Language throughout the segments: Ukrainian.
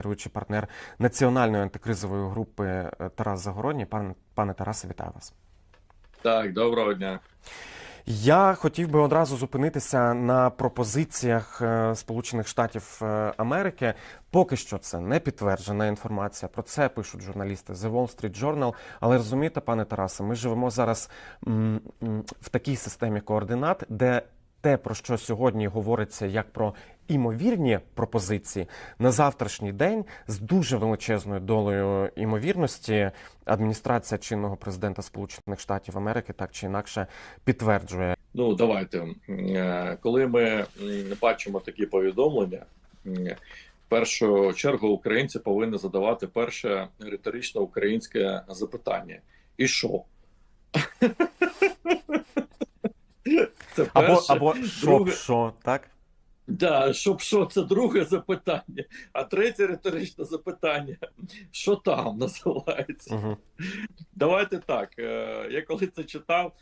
керуючий партнер національної антикризової групи е, Тарас Загородній. Пане пане Тарасе, вітаю вас. Так, доброго дня. Я хотів би одразу зупинитися на пропозиціях е, Сполучених Штатів е, Америки. Поки що це не підтверджена інформація. Про це пишуть журналісти The Wall Street Journal. Але розумієте, пане Тарасе, ми живемо зараз в такій системі координат, де те, про що сьогодні говориться, як про імовірні пропозиції на завтрашній день з дуже величезною долею імовірності адміністрація чинного президента Сполучених Штатів Америки так чи інакше підтверджує. Ну давайте. Е, Коли ми бачимо такі повідомлення, в першу чергу українці повинні задавати перше риторичне українське запитання: і що? Це Або перше. або що, друге- що так? Да, щоб що, це друге запитання. А третє риторичне запитання: що там називається? Угу. Давайте так. е, Я коли це читав,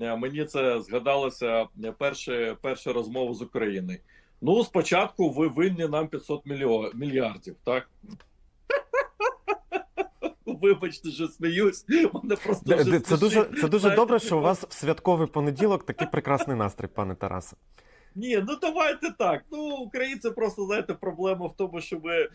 е, мені це згадалося е, перше, перша розмова з України. Ну, спочатку ви винні нам 500 мільярдів, так? Вибачте, що сміюсь. Мене просто вже Це дуже це дуже добре, що у вас в святковий понеділок такий прекрасний настрій, пане Тарасе. Ні, ну давайте так. Ну, українці просто знаєте, проблема в тому, що ми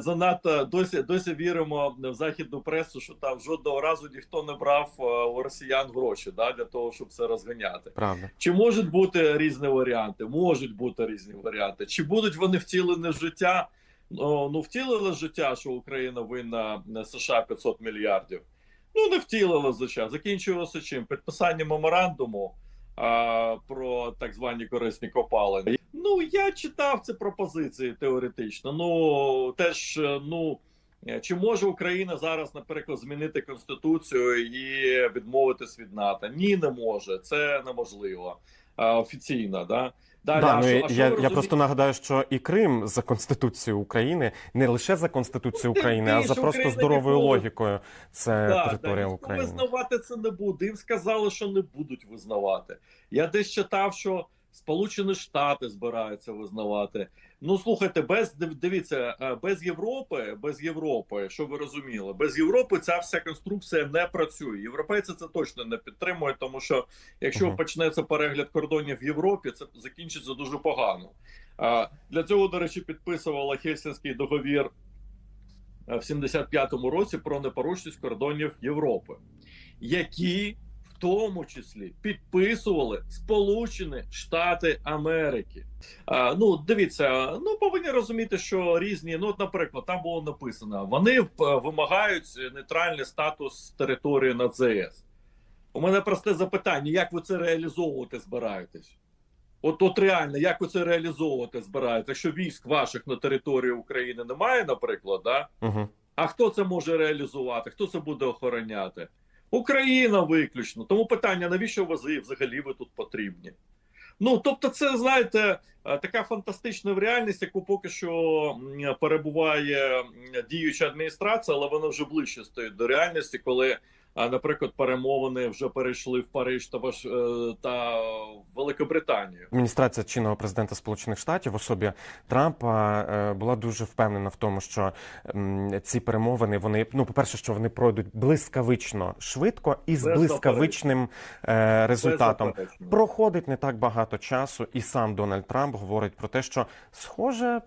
занадто досі досі віримо в західну пресу, що там жодного разу ніхто не брав е, у росіян гроші да, для того, щоб це розганяти. Правда. Чи можуть бути різні варіанти? Можуть бути різні варіанти. Чи будуть вони втілені в життя? Ну, ну втілили життя, що Україна винна на США 500 мільярдів. Ну не втілили в життя. Закінчилося чим? Підписання меморандуму про так звані корисні копалини. Ну я читав ці пропозиції теоретично. Ну теж е, ну. е, Чи може Україна зараз, наприклад, змінити конституцію і відмовитись від НАТО? Ні, не може. Це неможливо офіційно. Да? Далі, Да, а ну, що- я, а що я, ви я розумієте? просто нагадаю, що і Крим за Конституцією України, не лише за Конституцією України, а за просто Україна здоровою логікою. Це Да, територія да, України. визнавати це не буде. Їм сказали, що не будуть визнавати. Я десь читав, що Сполучені Штати збираються визнавати. Ну слухайте, без дивіться, е, без Європи, без Європи, що ви розуміли, без Європи ця вся конструкція не працює. Європейці це точно не підтримують, тому що якщо Мгм. почнеться перегляд кордонів в Європі, це закінчиться дуже погано. Для цього, до речі, підписувала Хельсінський договір е, в 75-му році про непорушність кордонів Європи, які тому числі підписували Сполучені Штати Америки. А, ну, дивіться, ну повинні розуміти, що різні, ну, от, наприклад, там було написано: вони е, вимагають нейтральний статус території над ЗС. У мене просте запитання: як ви це реалізовувати збираєтесь? От, от реально, як ви це реалізовувати збираєтесь? Якщо військ ваших на території України немає, наприклад, да? Угу. А хто це може реалізувати? Хто це буде охороняти? Україна виключно. Тому питання: навіщо вози взагалі ви тут потрібні? Ну тобто, це знаєте, е, така фантастична реальність, яку поки що перебуває діюча адміністрація, але вона вже ближче стоїть до реальності, коли, а, наприклад, перемовини вже перейшли в Париж та Ваш... е, та Великобританію. Адміністрація чинного президента Сполучених Штатів в особі Трампа е, була дуже впевнена в тому, що ці перемовини вони ну, по-перше, що вони пройдуть блискавично швидко і з блискавичним е, результатом. Проходить не так багато часу, і сам Дональд Трамп говорить про те, що схоже.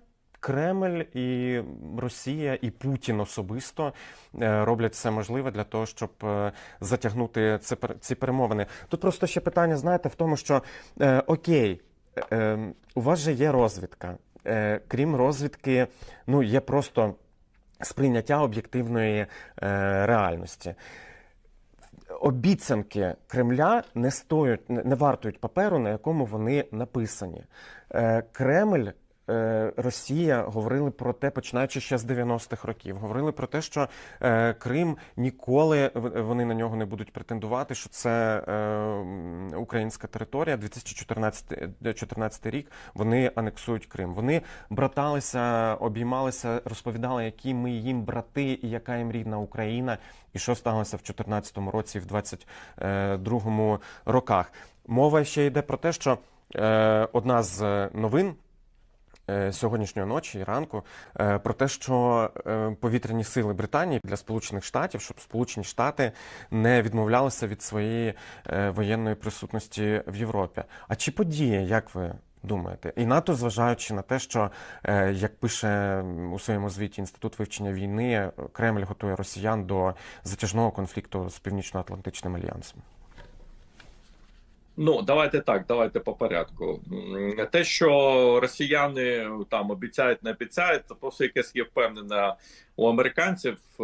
Кремль і Росія і Путін особисто е, роблять все можливе для того, щоб е, затягнути ці, перемовини. Тут просто ще питання, знаєте, в тому, що е, окей, е, е, у вас же є розвідка. Крім розвідки, ну є просто сприйняття об'єктивної реальності. Обіцянки Кремля не стоять, не вартують паперу, на якому вони написані. Кремль. Е, Росія говорили про те, починаючи ще з 90-х років. Говорили про те, що е, Крим ніколи вони на нього не будуть претендувати, що це е, українська територія. 2014 2014 рік вони анексують Крим. Вони браталися, обіймалися, розповідали, які ми їм брати і яка їм рідна Україна, і що сталося в 2014 році, і в 2022 роках. Мова ще йде про те, що одна з новин сьогоднішньої ночі і ранку е, про те, що е, повітряні сили Британії для Сполучених Штатів, щоб Сполучені Штати не відмовлялися від своєї е, воєнної присутності в Європі. А чи подіє, як ви думаєте? І НАТО, зважаючи на те, що е, як пише у своєму звіті Інститут вивчення війни, Кремль готує росіян до затяжного конфлікту з Північно-Атлантичним альянсом. Ну, давайте так, давайте по порядку. Те, що росіяни там обіцяють, не обіцяють, це просто якесь є впевнена у американців. е,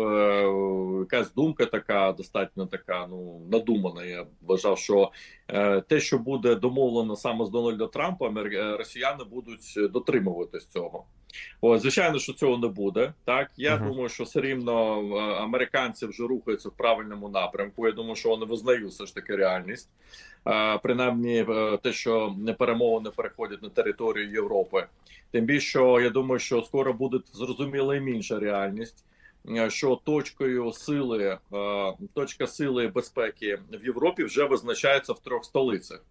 Якась думка така, достатньо така, ну надумана. Я вважав, що е, те, що буде домовлено саме з Дональда Трампа, амер- е, росіяни будуть дотримуватись цього. О, звичайно, що цього не буде. Так я Мгм. думаю, що все рівно е, американці вже рухаються в правильному напрямку. Я думаю, що вони визнають все ж таки реальність. Е, принаймні, е, те, що не перемовини переходять на територію Європи. Тим більше, що я думаю, що скоро буде зрозуміла і інша реальність. е, Що точкою сили, точка сили безпеки в Європі вже визначається в трьох столицях: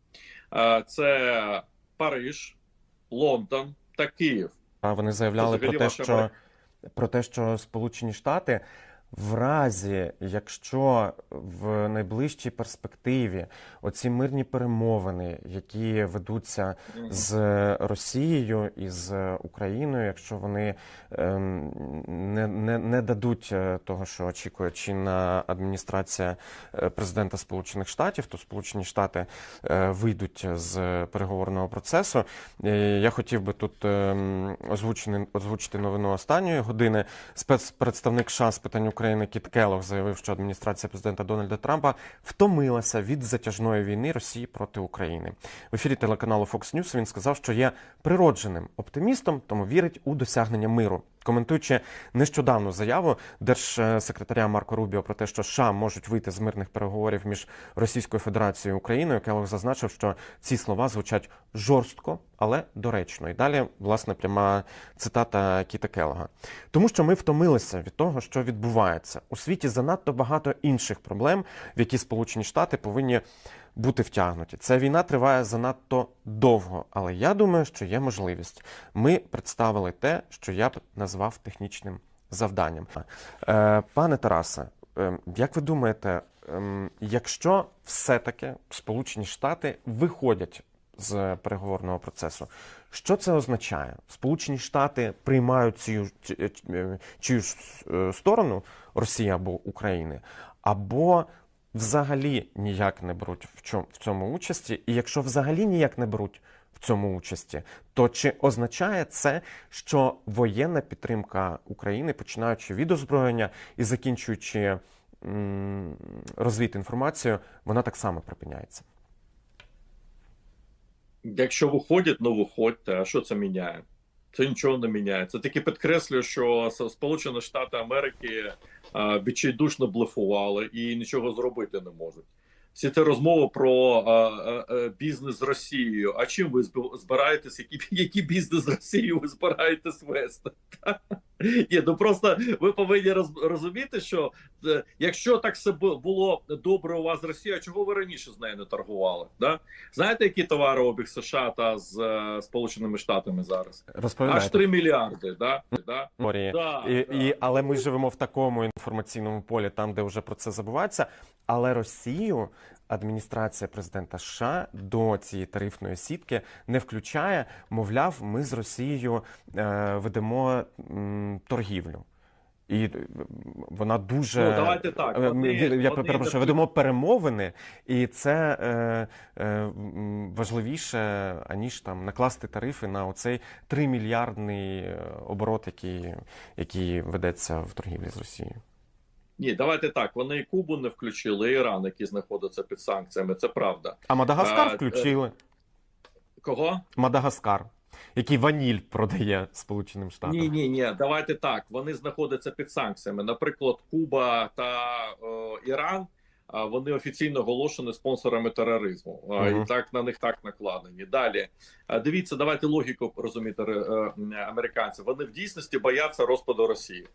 це Париж, Лондон та Київ. Вони заявляли про те, що про те, що Сполучені Штати в разі, якщо в найближчій перспективі оці мирні перемовини, які ведуться з Росією і з Україною, якщо вони ем, не, не, не дадуть е, того, що очікує чинна адміністрація е, президента Сполучених Штатів, то Сполучені Штати е, вийдуть з переговорного процесу. Я хотів би тут ем, озвучити, озвучити новину останньої години. Спецпредставник США з питань України Кіт Келлог заявив, що адміністрація президента Дональда Трампа втомилася від затяжної війни Росії проти України. В ефірі телеканалу Fox News він сказав, що є природженим оптимістом, тому вірить у досягнення миру. Коментуючи нещодавну заяву держсекретаря Марко Рубіо про те, що США можуть вийти з мирних переговорів між Російською Федерацією і Україною, Келлог зазначив, що ці слова звучать жорстко, але доречно. І далі, власне, пряма цитата Кіта Келлога. Тому що ми втомилися від того, що відбувається у світі. Занадто багато інших проблем, в які Сполучені Штати повинні бути втягнуті. Ця війна триває занадто довго, але я думаю, що є можливість. Ми представили те, що я б назвав технічним завданням. Е, Пане Тарасе, е, як ви думаєте, ем, якщо все-таки Сполучені Штати виходять з переговорного процесу, що це означає? Сполучені Штати приймають цю е, чиюсь сторону Росії або України, або взагалі ніяк не беруть в цьому участі. І якщо взагалі ніяк не беруть в цьому участі, то чи означає це, що воєнна підтримка України, починаючи від озброєння і закінчуючи розвід інформацію, вона так само припиняється? Якщо виходять, ну виходьте. А що це міняє? Це нічого не міняється. Тільки підкреслюю, що Сполучені Штати Америки відчайдушно блефували і нічого зробити не можуть. Всі ці розмови про а, а, а, бізнес з Росією. А чим ви зб- збираєтесь? Які, який бізнес з Росією ви збираєтесь вести? Ні, ну просто ви повинні роз, розуміти, що е, якщо так все було добре у вас з Росією, чого ви раніше з нею не торгували? Да? Знаєте, який товарообіг США та з е, Сполученими Штатами зараз? Аж Розповідайте. 3 мільярди. Да? Да? історії. Да, І, да. і, але ми живемо в такому інформаційному полі, там, де вже про це забувається. Але Росію адміністрація президента США до цієї тарифної сітки не включає. Мовляв, ми з Росією е, ведемо торгівлю. І е, вона дуже Ну, давайте так, Е, вони- я перепрошую, ведемо перемовини, і це е, е, важливіше аніж там накласти тарифи на оцей 3 мільярдний е, оборот, який, який ведеться в торгівлі з Росією. Ні, давайте так. Вони і Кубу не включили, і Іран, який знаходиться під санкціями. Це правда. А Мадагаскар А, е, включили. Кого? Мадагаскар, який ваніль продає Сполученим Штатам. Ні, ні, ні. Давайте так. Вони знаходяться під санкціями. Наприклад, Куба та е, Іран. Вони офіційно оголошені спонсорами тероризму, А, Мгм. і так на них так накладені. Далі дивіться, давайте логіку розуміти е, американців. Вони в дійсності бояться розпаду Росії.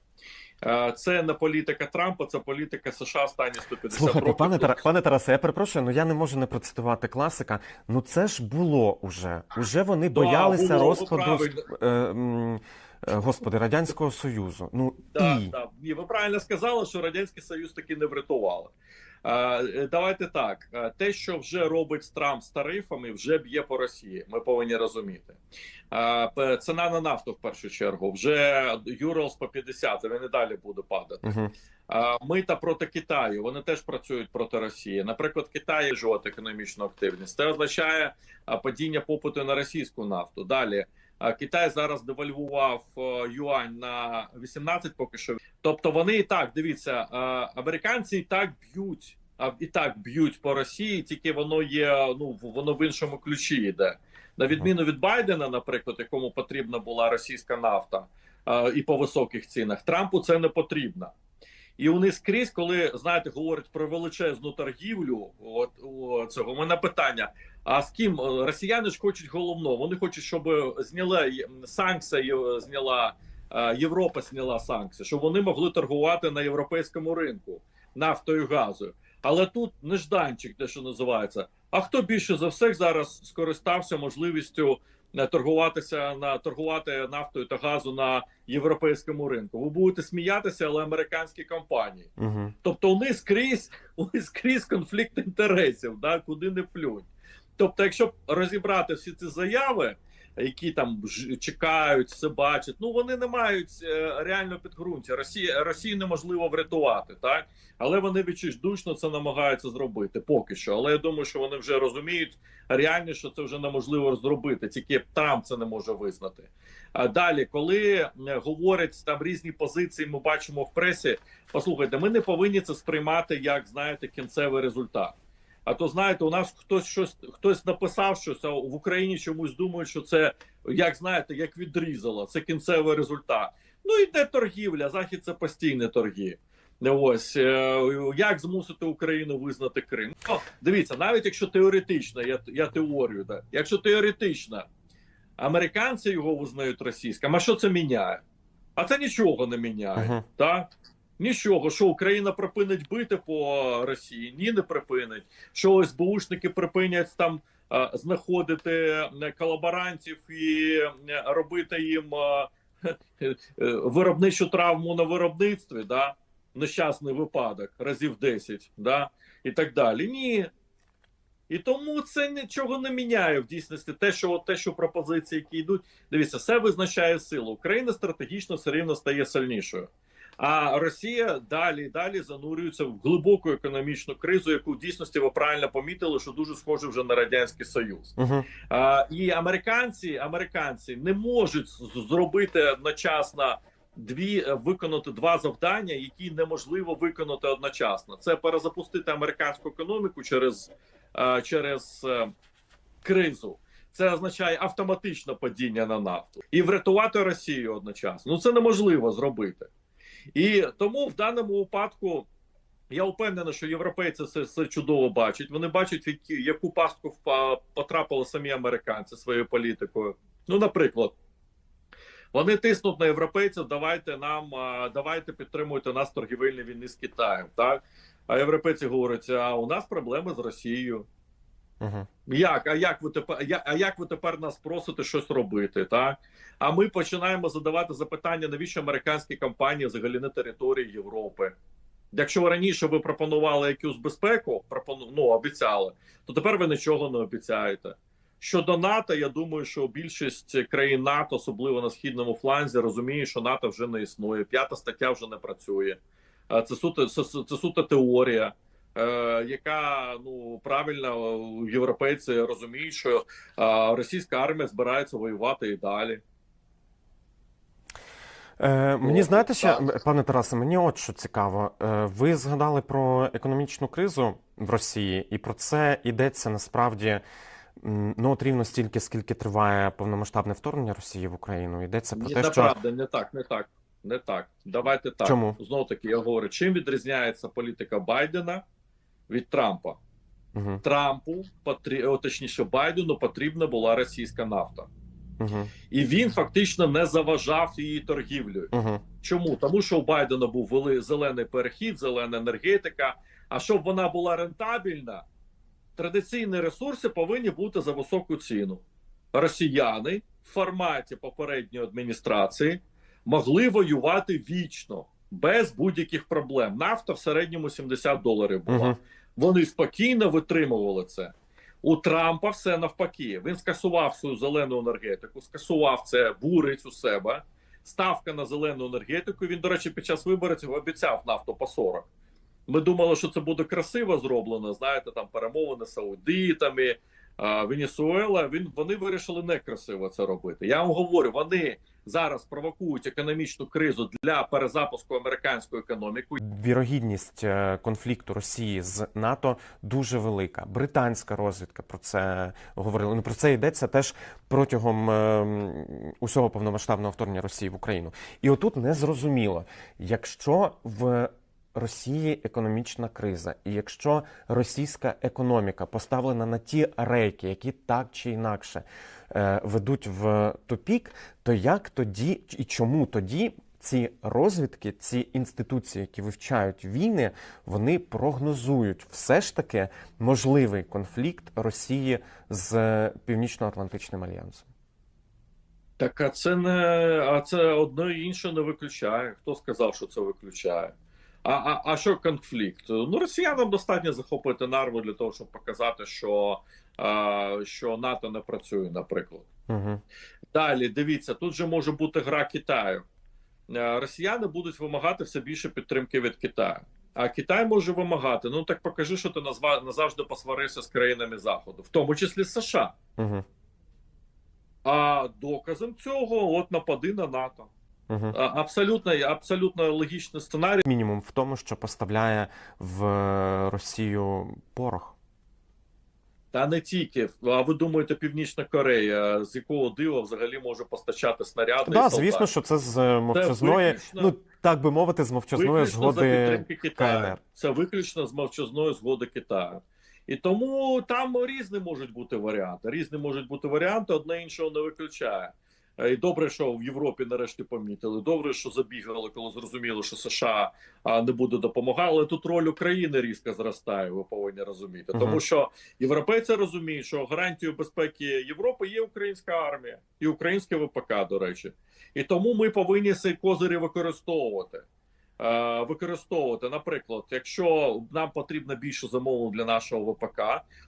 Е, Це не політика Трампа, це політика США останні 150 Слухайте, років. пане, Тара, пане Тарасе, я перепрошую, ну я не можу не процитувати класика. Ну це ж було уже. Уже вони Да, боялися було, розпаду е, е, господи, Радянського Союзу. Ну Да, і да. Ні, ви правильно сказали, що Радянський Союз таки не врятували. Е, Давайте так. Е, Те, що вже робить Трамп з тарифами, вже б'є по Росії. Ми повинні розуміти. Ціна на нафту в першу чергу. Вже Юралс по 50, він і далі буде падати. угу. Мита проти Китаю вони теж працюють проти Росії. Наприклад, Китай жовт економічну активність. Це означає падіння попиту на російську нафту. Далі Китай зараз девальвував е, юань на 18 поки що. Тобто вони і так дивіться, американці і так б'ють. А і так б'ють по Росії, тільки воно є. Ну воно в іншому ключі йде. На відміну від Байдена, наприклад, якому потрібна була російська нафта і по високих цінах, Трампу це не потрібно. І вони скрізь, коли знаєте, говорять про величезну торгівлю, от о, цього у мене питання: а з ким Е, росіяни ж хочуть головного? Вони хочуть, щоб зняли є- санкції, е, зняла е, Європа, зняла санкції, щоб вони могли торгувати на європейському ринку нафтою газою. Але тут нежданчик, те, що називається. А хто більше за всіх зараз скористався можливістю е, торгуватися на торгувати нафтою та газу на європейському ринку? Ви будете сміятися, але американські компанії. Угу. Тобто них скрізь, них скрізь конфлікт інтересів, да, куди не плюнь. Тобто, якщо розібрати всі ці заяви, які там чекають, все бачать, ну вони не мають е, реально підґрунтя. Росія Росію неможливо врятувати, так але вони відчайдушно це намагаються зробити поки що. Але я думаю, що вони вже розуміють реально, що це вже неможливо зробити. Тільки Трамп це не може визнати. А далі, коли е, говорять там різні позиції, ми бачимо в пресі. Послухайте, ми не повинні це сприймати як знаєте кінцевий результат. А то знаєте, у нас хтось щось хтось написав щось, а в Україні чомусь думають, що це як знаєте, як відрізало. Це кінцевий результат. Ну йде торгівля. Захід це постійні торги. Ось е, як змусити Україну визнати Крим? Ну, дивіться, навіть якщо теоретично, я, я теорію, да, якщо теоретично американці його визнають російським, а що це міняє? А це нічого не міняє. Угу. Так? Нічого, що Україна припинить бити по Росії, ні, не припинить. Що СБУшники припинять там е, знаходити е, колаборантів і е, робити їм виробничу травму на виробництві, да? нещасний випадок, разів 10, да? і так далі. Ні. І тому це нічого не міняє в дійсності. Те, що те, що пропозиції, які йдуть, дивіться, все визначає силу. Україна стратегічно все рівно стає сильнішою. А Росія далі далі занурюється в глибоку економічну кризу, яку в дійсності ви правильно помітили, що дуже схоже вже на радянський союз. Угу. А, і американці, американці не можуть зробити одночасно дві е, виконати два завдання, які неможливо виконати одночасно. Це перезапустити американську економіку через, е, через е, кризу. Це означає автоматичне падіння на нафту і врятувати Росію одночасно. Ну це неможливо зробити. І тому в даному випадку я впевнений, що європейці це, це чудово бачать. Вони бачать, в які, яку пастку потрапили самі американці своєю політикою. Ну, наприклад, вони тиснуть на європейців. Давайте нам давайте підтримуйте нас в торгівельній війни з Китаєм. Так а європейці говорять: а у нас проблеми з Росією. Угу. Як? А як ви тепер? А як ви тепер нас просите щось робити? Так а ми починаємо задавати запитання, навіщо американські компанії взагалі на території Європи? Якщо раніше ви пропонували якусь безпеку, пропону, ну, обіцяли, то тепер ви нічого не обіцяєте. Щодо НАТО, я думаю, що більшість країн НАТО, особливо на східному фланзі, розуміє, що НАТО вже не існує. П'ята стаття вже не працює. Е, Це суто це, це суто теорія, яка ну правильно е, європейці розуміють, що е, російська армія збирається воювати і далі. Е, мені знаєте ще, пане Тарасе, мені от що цікаво. Е, ви згадали про економічну кризу в Росії, і про це йдеться насправді ну от рівно стільки, скільки триває повномасштабне вторгнення Росії в Україну. Йдеться про Ні, те, що неправда, не так, не так. Не так. Давайте так. Чому? Знову таки, я говорю, чим відрізняється політика Байдена від Трампа? Угу. Трампу потрі... о, точніше Байдену потрібна була російська нафта. Угу. і він фактично не заважав її торгівлею. Угу. Чому? Тому що у Байдена був зелений перехід, зелена енергетика. А щоб вона була рентабельна, традиційні ресурси повинні бути за високу ціну. Росіяни в форматі попередньої адміністрації могли воювати вічно, без будь-яких проблем. Нафта в середньому 70 доларів була. Угу. Вони спокійно витримували це. У Трампа все навпаки. Він скасував свою зелену енергетику, скасував це, бурить у себе. Ставка на зелену енергетику. Він, до речі, під час виборів обіцяв нафту по 40. Ми думали, що це буде красиво зроблено. Знаєте, там перемовини з Саудитами, Венесуела. Він вони вирішили некрасиво це робити. Я вам говорю, вони зараз провокують економічну кризу для перезапуску американської економіки. Вірогідність е, конфлікту Росії з НАТО дуже велика. Британська розвідка про це говорила. Ну про це йдеться теж протягом е, усього повномасштабного вторгнення Росії в Україну. І отут незрозуміло, якщо в Росії економічна криза, і якщо російська економіка поставлена на ті рейки, які так чи інакше е, ведуть в тупік, то як тоді і чому тоді ці розвідки, ці інституції, які вивчають війни, вони прогнозують все ж таки можливий конфлікт Росії з Північно-Атлантичним альянсом? Так, а це не а це одне і інше не виключає. Хто сказав, що це виключає? А, а, а що конфлікт? Ну, росіянам достатньо захопити нарву для того, щоб показати, що, а, що НАТО не працює, наприклад. Угу. Далі дивіться, тут же може бути гра Китаю. Е, Росіяни будуть вимагати все більше підтримки від Китаю. А Китай може вимагати: ну так покажи, що ти назва назавжди посварився з країнами Заходу, в тому числі з США. Угу. А доказом цього от напади на НАТО. Угу. Абсолютно, абсолютно логічний сценарій. Мінімум в тому, що поставляє в Росію порох. Та не тільки. А ви думаєте, Північна Корея, з якого дива взагалі може постачати снаряди? Так, да, звісно, що це з мовчазної, виключно- ну так би мовити, з мовчазної згоди Китаю. Це виключно з мовчазної згоди Китаю. І тому там різні можуть бути варіанти. Різні можуть бути варіанти, одне іншого не виключає. Е, І добре, що в Європі нарешті помітили. Добре, що забігали, коли зрозуміло, що США не буде допомагати. Але тут роль України різко зростає. Ви повинні розуміти. Мгм. Тому що європейці розуміють, що гарантією безпеки Європи є українська армія і українське ВПК, до речі. І тому ми повинні цей козирі використовувати. Е, використовувати, наприклад, якщо нам потрібно більше замовлень для нашого ВПК,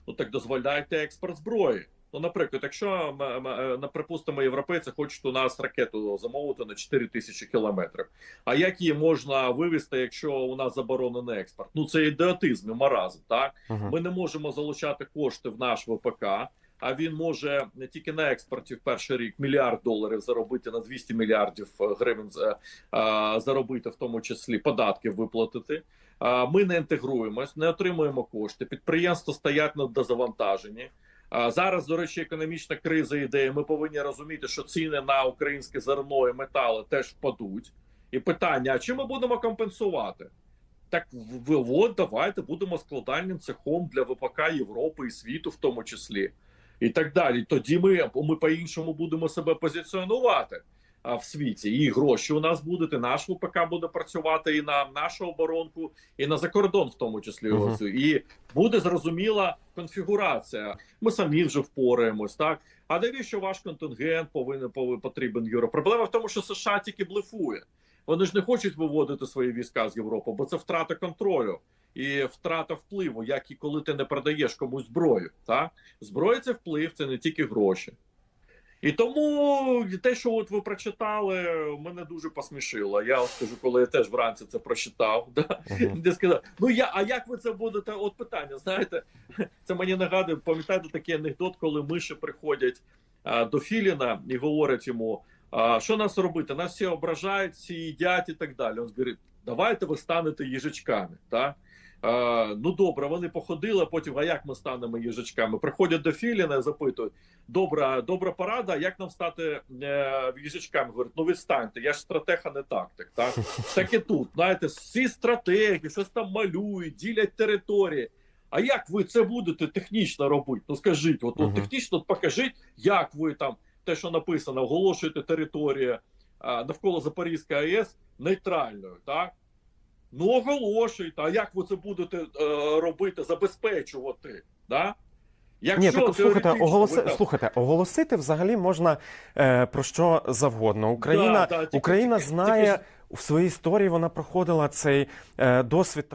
ну так дозволяйте експорт зброї. Ну, наприклад, якщо е, на припустимо, європейці хочуть у нас ракету замовити на 4 тисячі кілометрів. А як її можна вивезти, якщо у нас заборонений експорт? Ну це ідіотизм і маразм. Так Угу. ми не можемо залучати кошти в наш ВПК. А він може не тільки на експорті в перший рік мільярд доларів заробити на 200 мільярдів е, гривень е, заробити, в тому числі податків виплатити. Ми не інтегруємось, не отримуємо кошти. Підприємства стоять на дозавантаженні. Зараз, до речі, економічна криза йде. Ми повинні розуміти, що ціни на українське зерно і метали теж впадуть. І питання: а чим ми будемо компенсувати? Так от давайте будемо складальним цехом для ВПК Європи і світу, в тому числі, і так далі. Тоді ми, ми по-іншому будемо себе позиціонувати в світі. І гроші у нас будуть, і наш ВПК буде працювати і на нашу оборонку, і на закордон, в тому числі. Ось. І буде зрозуміла конфігурація. Ми самі вже впораємось, так. А навіщо ваш контингент повинен потрібен євро? Проблема в тому, що США тільки блефує. Вони ж не хочуть виводити свої війська з Європи, бо це втрата контролю і втрата впливу, як і коли ти не продаєш комусь зброю. Так? Зброя це вплив, це не тільки гроші. І тому те, що от ви прочитали, мене дуже посмішило. Я скажу, коли я теж вранці це прочитав. Да? Мгм. Де сказав, ну я, а як ви це будете? От питання, знаєте, це мені нагадує, пам'ятаєте такий анекдот, коли миші приходять а, до Філіна і говорять йому, а, що нас робити? Нас всі ображають, всі їдять і так далі. Він говорить, давайте ви станете їжачками. Так? А, ну добре, вони походили, потім, а як ми станемо їжачками? Приходять до Філіна запитують, добра, добра порада, як нам стати е, їжачками? Говорять, ну ви станьте, я ж стратег, а не тактик. Так? Так і тут, знаєте, всі стратегії, щось там малюють, ділять території. А як ви це будете технічно робити? Ну скажіть, от, от технічно покажіть, як ви там те, що написано, оголошуєте територію а, навколо Запорізької АЕС нейтральною, так? Ну, оголошуйте. А як ви це будете е, робити, забезпечувати? Да? Якщо Ні, так слухайте, оголоси... ви слухайте, оголосити взагалі можна е, про що завгодно. Україна, Да, да, тільки- Україна знає в своїй історії, вона проходила цей е, досвід